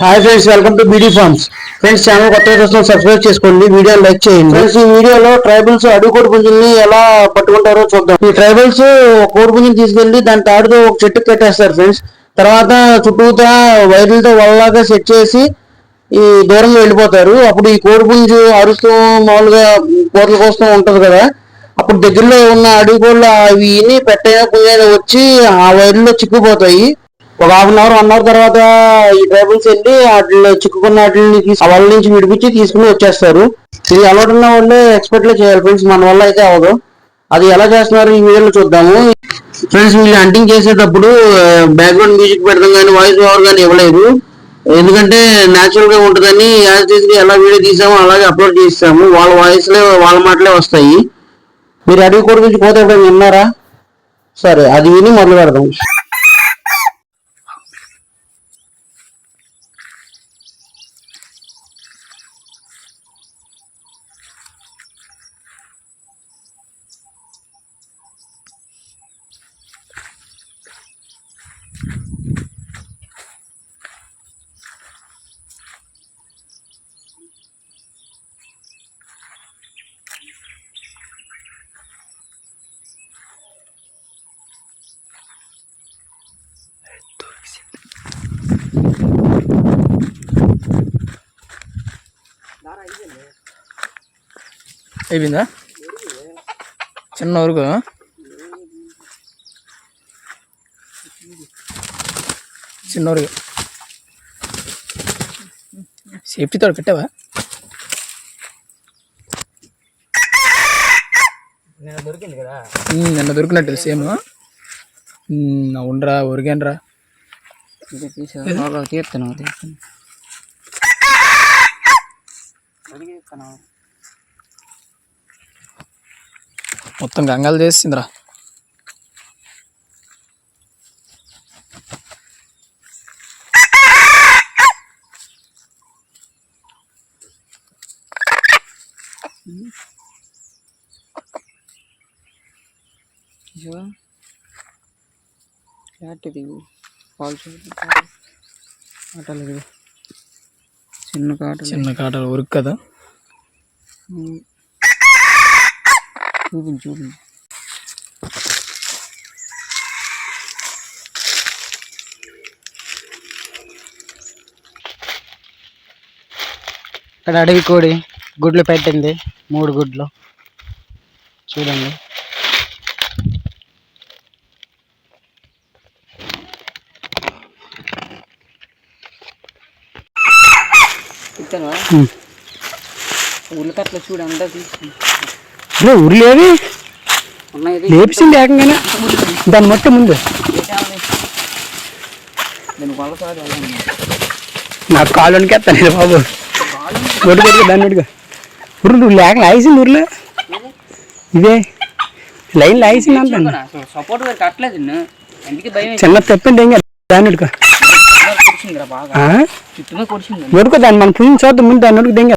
Hi friends welcome to BD farms friends channel కొత్తగా చూసిన subscribe చేసుకోండి వీడియో లైక్ చేయండి ఫ్రెండ్స్ ఈ వీడియోలో ట్రైబల్స్ అడుగుకోడి పుంజుల్ని ఎలా పట్టుకుంటారో చూద్దాం ఈ ట్రైబల్స్ కోడి పుంజుని తీసుకెళ్లి దాని తాడుతో ఒక చెట్టు కట్టేస్తారు ఫ్రెండ్స్ తర్వాత చుట్టూతా వైర్లతో వల్లగా సెట్ చేసి ఈ దూరంగా వెళ్ళిపోతారు అప్పుడు ఈ కోడి పుంజు అరుస్తూ మామూలుగా కోతల కోసం ఉంటుంది కదా అప్పుడు దగ్గరలో ఉన్న అడుగుకోళ్ళు అవి పెట్టైన పుంజైన వచ్చి ఆ వైర్లో చిక్కుపోతాయి ఒక half an hour one hour తర్వాత ఈ ట్రైబుల్స్ వెళ్ళి వాటిలో చిక్కుకున్న వాటిని వాళ్ళ నుంచి విడిపించి తీసుకుని వచ్చేస్తారు ఇది అలవాటు ఉన్న వాళ్ళే ఎక్స్పెక్ట్ చేయాలి ఫ్రెండ్స్ మన వల్ల అయితే అవ్వదు అది ఎలా చేస్తున్నారు ఈ వీడియోలో చూద్దాము ఫ్రెండ్స్ వీళ్ళు హంటింగ్ చేసేటప్పుడు బ్యాక్గ్రౌండ్ మ్యూజిక్ పెడతాం కానీ వాయిస్ ఓవర్ కానీ ఇవ్వలేదు ఎందుకంటే న్యాచురల్ గా ఉంటుందని యాజ్ తీసుకుని ఎలా వీడియో తీసామో అలాగే అప్లోడ్ చేస్తాము వాళ్ళ వాయిస్లే వాళ్ళ మాటలే వస్తాయి మీరు అడిగి కోడి నుంచి పోతే ఎప్పుడైనా విన్నారా సరే అది విని మొదలు పెడదాం అయిపోయిందా చిన్న ఊరుకు చిన్న ఊరుకు సేఫ్టీ తోడు పెట్టావా నిన్న దొరికింది కదా నిన్న దొరికినట్టు సేమ్ ఉండరా ఒరిగానరా తీర్తాను తీర్తాను మొత్తం గంగలు చేసిందిరా దిగు ఆటలు చిన్న కాట చిన్న కాటలు ఉరుకు కదా చూపించు చూపించు ఇక్కడ అడవి కోడి గుడ్లు పెట్టింది మూడు గుడ్లు చూడండి ఊళ్ళకట్లా చూడండి అదే ఉరిలేవి లేపింది ఏకంగానే దాన్ని మొట్ట ముందు నాకు కాలు వణికేస్తాను బాబు నోటు కొట్టుకో దాన్ని నోటుగా ఉరు నువ్వు లేక లాగేసింది ఉరులో ఇదే లైన్ లాగేసింది అంటాను చిన్న తప్పింది ఏం దాన్ని నోటుకో నోటుకో దాన్ని మనం పుణ్యం చూద్దాం ముందు దాన్ని నోటుకు దేంగా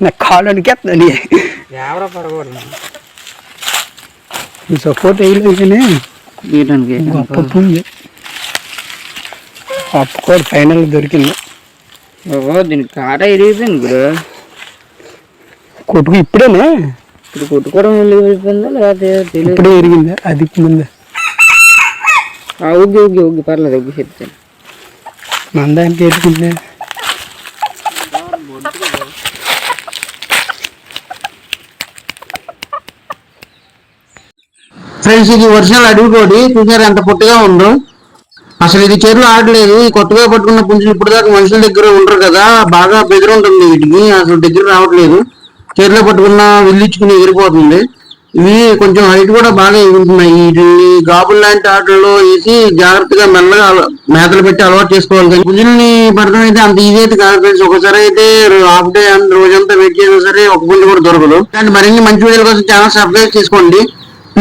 నా కాలు అడిగేస్తుంది ఎవరో పడకూడదు సపోర్ట్ వేయలేదు కానీ వీటానికి గొప్ప పుంజి పప్పు కూడా ఫైనల్ దొరికింది ఓ దీనికి కాట ఇరిగిపోయింది ఇప్పుడు కొట్టుకు ఇప్పుడేనా ఇప్పుడు కొట్టుకోవడం వెళ్ళిపోయిందా లేకపోతే తెలియదు ఇప్పుడే ఎరిగిందా అది ముందు ఉగ్గి ఉగ్గి ఉగ్గి పర్లేదు ఉగ్గి చెప్తాను మందానికి ఎదుకుంటే ఫ్రెండ్స్ ఇది ఒరిజినల్ అడుగుకోటి చూసారు ఎంత పొట్టిగా ఉందో అసలు ఇది చెరువు ఆడలేదు ఈ కొత్తగా పట్టుకున్న పుంజులు ఇప్పుడు దాకా మనుషుల దగ్గర ఉండరు కదా బాగా బెదిరి ఉంటుంది వీటికి అసలు దగ్గర రావట్లేదు చెరువులో పట్టుకున్న విల్లించుకుని ఎగిరిపోతుంది ఇవి కొంచెం హైట్ కూడా బాగా ఎగురుతున్నాయి వీటిని గాబుల్ లాంటి ఆటల్లో వేసి జాగ్రత్తగా మెల్లగా మేతలు పెట్టి అలవాటు చేసుకోవాలి కానీ పుంజుల్ని పడడం అయితే అంత ఈజీ అయితే కాదు ఫ్రెండ్స్ ఒకసారి అయితే హాఫ్ డే రోజంతా వెయిట్ చేసినా సరే ఒక పుంజు కూడా దొరకదు కానీ మరిన్ని మంచి వీడియోల కోసం ఛానల్ సబ్స్క్రైబ్ చేసుకోండి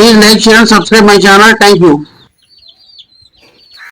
Please like, share and subscribe my channel. Thank you.